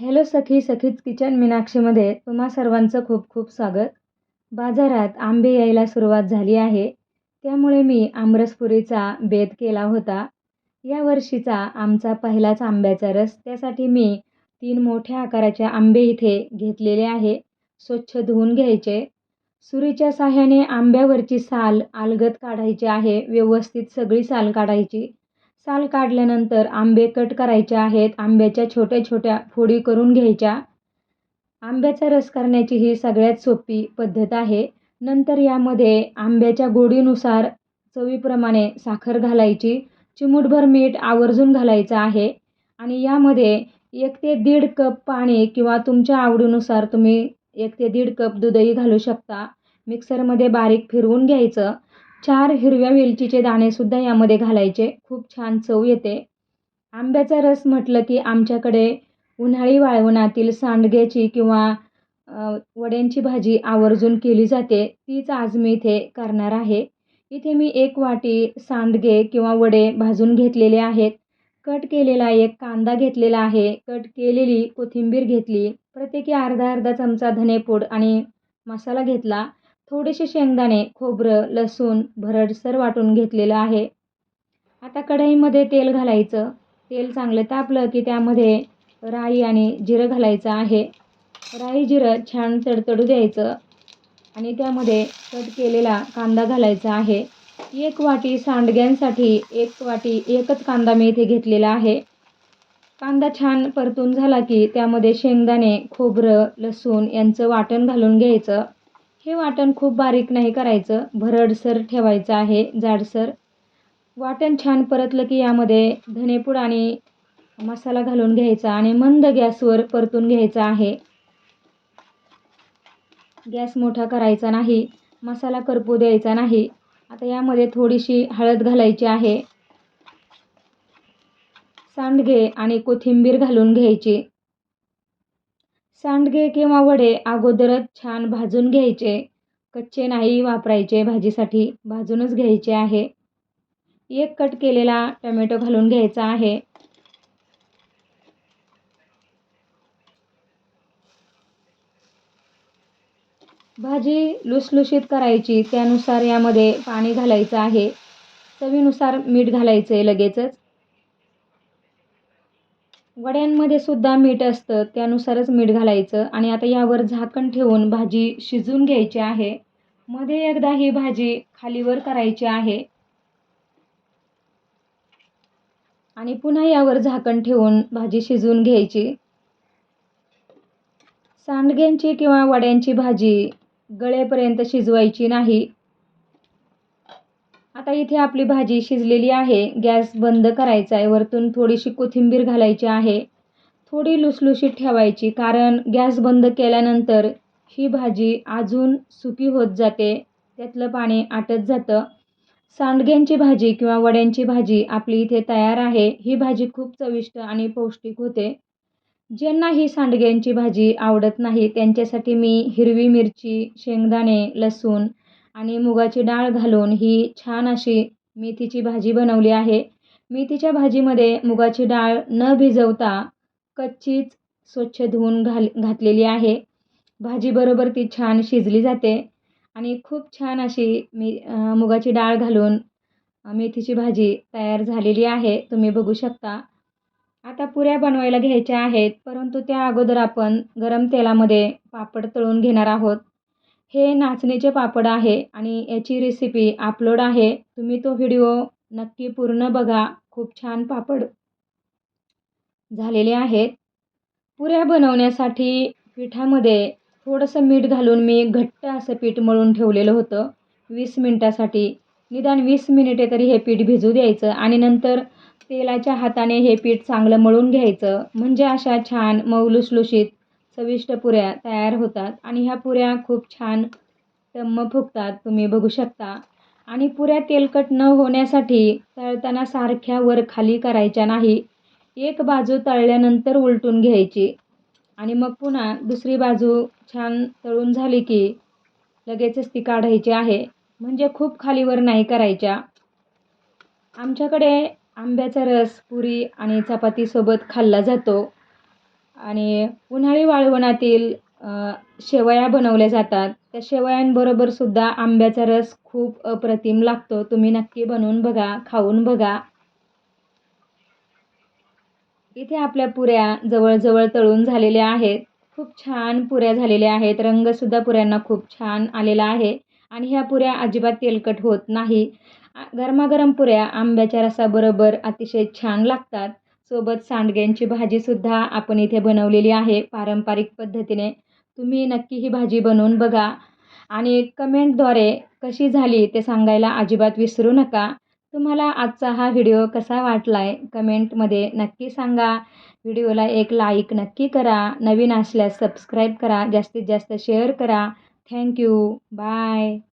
Hello सखी सखीच kitchen मीनाक्षीमध्ये तुम्हा सर्वांचं खूप खूप स्वागत. बाजारात आंबे यायला सुरुवात झाली आहे. त्यामुळे मी आमरसपुरीचा बेत केला होता. या वर्षीचा आमचा पहिलाच आंब्याचा रस. त्यासाठी मी तीन मोठ्या आकाराचे आंबे इथे घेतलेले आहे. स्वच्छ धुवून घ्यायचे. सुरीच्या साह्याने आंब्यावरची साल अलगद काढायची आहे. व्यवस्थित सगळी साल काढायची. साल काढल्यानंतर आंबे कट करायचे आहेत. आंब्याच्या छोट्या छोट्या फोडी करून घ्यायच्या. आंब्याचा रस करण्याची ही सगळ्यात सोपी पद्धत आहे. नंतर यामध्ये आंब्याच्या गोडीनुसार चवीप्रमाणे साखर घालायची. चिमूटभर मीठ आवर्जून घालायचं आहे. आणि यामध्ये एक ते दीड कप पाणी किंवा तुमच्या आवडीनुसार तुम्ही एक ते दीड कप दूधही घालू शकता. मिक्सरमध्ये बारीक फिरवून घ्यायचं. चार हिरव्या वेलचीचे दाणेसुद्धा यामध्ये घालायचे. खूप छान चव येते. आंब्याचा रस म्हटलं की आमच्याकडे उन्हाळी वाळवणातील सांडग्याची किंवा वड्यांची भाजी आवर्जून केली जाते. तीच आज मी इथे करणार आहे. इथे मी एक वाटी सांडगे किंवा वडे भाजून घेतलेले आहेत. कट केलेला एक कांदा घेतलेला आहे. कट केलेली कोथिंबीर घेतली. प्रत्येकी अर्धा अर्धा चमचा धनेपूड आणि मसाला घेतला. थोडेसे शेंगदाणे खोबरं लसूण भरडसर वाटून घेतलेलं आहे. आता कढईमध्ये तेल घालायचं. तेल चांगलं तापलं की त्यामध्ये राई आणि जिरं घालायचं आहे. राई जिरं छान तडतडू द्यायचं आणि त्यामध्ये कट केलेला कांदा घालायचा आहे. एक वाटी सांडग्यांसाठी एक वाटी एकच कांदा मी इथे घेतलेला आहे. कांदा छान परतून झाला की त्यामध्ये शेंगदाणे खोबरं लसूण यांचं वाटण घालून घ्यायचं. हे वाटण खूप बारीक नाही करायचं. भरडसर ठेवायचं आहे जाडसर वाटण छान परतलं की यामध्ये धनेपूड आणि मसाला घालून घ्यायचा आणि मंद गॅसवर परतून घ्यायचा आहे. गॅस मोठा करायचा नाही मसाला करपू द्यायचा नाही. आता यामध्ये थोडीशी हळद घालायची आहे. सांडगे आणि कोथिंबीर घालून घ्यायची. सांडगे किंवा वडे अगोदरच छान भाजून घ्यायचे. कच्चे नाही वापरायचे भाजीसाठी भाजूनच घ्यायचे आहे. एक कट केलेला टमॅटो घालून घ्यायचा आहे. भाजी लुसलुशीत करायची त्यानुसार यामध्ये पाणी घालायचं आहे. चवीनुसार मीठ घालायचं आहे लगेचच. वड्यांमध्ये सुद्धा मीठ असतं त्यानुसारच मीठ घालायचं. आणि आता यावर झाकण ठेवून भाजी शिजवून घ्यायची आहे. मध्ये एकदा ही भाजी खालीवर करायची आहे. आणि पुन्हा यावर झाकण ठेवून भाजी शिजवून घ्यायची. सांडग्यांची किंवा वड्यांची भाजी गळेपर्यंत शिजवायची नाही. आता इथे आपली भाजी शिजलेली आहे. गॅस बंद करायचा आहे. वरतून थोडीशी कोथिंबीर घालायची आहे. थोडी लुसलुशीत ठेवायची कारण गॅस बंद केल्यानंतर ही भाजी अजून सुकी होत जाते. त्यातलं पाणी आटत जातं. सांडग्यांची भाजी किंवा वड्यांची भाजी आपली इथे तयार आहे. ही भाजी खूप चविष्ट आणि पौष्टिक होते. ज्यांना ही सांडग्यांची भाजी आवडत नाही त्यांच्यासाठी मी हिरवी मिरची शेंगदाणे लसूण आणि मुगाची डाळ घालून ही छान अशी मेथीची भाजी बनवली आहे. मेथीच्या भाजीमध्ये मुगाची डाळ न भिजवता कच्चीच स्वच्छ धुवून घाल घातलेली आहे. भाजीबरोबर ती छान शिजली जाते आणि खूप छान अशी मी मुगाची डाळ घालून मेथीची भाजी तयार झालेली आहे. तुम्ही बघू शकता. आता पुऱ्या बनवायला घ्यायच्या आहेत परंतु त्या अगोदर आपण गरम तेलामध्ये पापड तळून घेणार आहोत. हे नाचणीचे पापड आहे आणि याची रेसिपी अपलोड आहे. तुम्ही तो व्हिडिओ नक्की पूर्ण बघा. खूप छान पापड झालेले आहेत. पुऱ्या बनवण्यासाठी पिठामध्ये थोडंसं मीठ घालून मी घट्ट असं पीठ मळून ठेवलेलं होतं. वीस मिनटासाठी. निदान वीस मिनिटे तरी हे पीठ भिजू द्यायचं आणि नंतर तेलाच्या हाताने हे पीठ चांगलं मळून घ्यायचं. म्हणजे अशा छान मऊ लुसलुशीत चविष्ट पुऱ्या तयार होतात. आणि ह्या पुऱ्या खूप छान टम्म फुगतात. तुम्ही बघू शकता. आणि पुऱ्या तेलकट न होण्यासाठी तळताना सारख्या वर खाली करायच्या नाही. एक बाजू तळल्यानंतर उलटून घ्यायची. आणि मग पुन्हा दुसरी बाजू छान तळून झाली की लगेचच ती काढायची आहे. म्हणजे खूप खालीवर नाही करायच्या. आमच्याकडे आंब्याचा रस पुरी आणि चपातीसोबत खाल्ला जातो. आणि उन्हाळी वाळवणातील शेवया बनवल्या जातात. त्या शेवयांबरोबर सुद्धा आंब्याचा रस खूप अप्रतिम लागतो. तुम्ही नक्की बनवून बघा खाऊन बघा. इथे आपल्या पुऱ्या जवळजवळ तळून झालेल्या आहेत. खूप छान पुऱ्या झालेल्या आहेत. रंगसुद्धा पुऱ्यांना खूप छान आलेला आहे. आणि ह्या पुऱ्या अजिबात तेलकट होत नाही. गरमागरम पुऱ्या आंब्याच्या रसाबरोबर अतिशय छान लागतात. सोबत सांडग्यांची भाजीसुद्धा आपण इथे बनवलेली आहे पारंपरिक पद्धतीने. तुम्ही नक्की ही भाजी बनवून बघा. आणि कमेंटद्वारे कशी झाली ते सांगायला अजिबात विसरू नका. तुम्हाला आजचा हा व्हिडिओ कसा वाटला आहे कमेंटमध्ये नक्की सांगा. व्हिडिओला एक लाईक नक्की करा. नवीन असल्यास सबस्क्राईब करा. जास्तीत जास्त शेअर करा. Thank you bye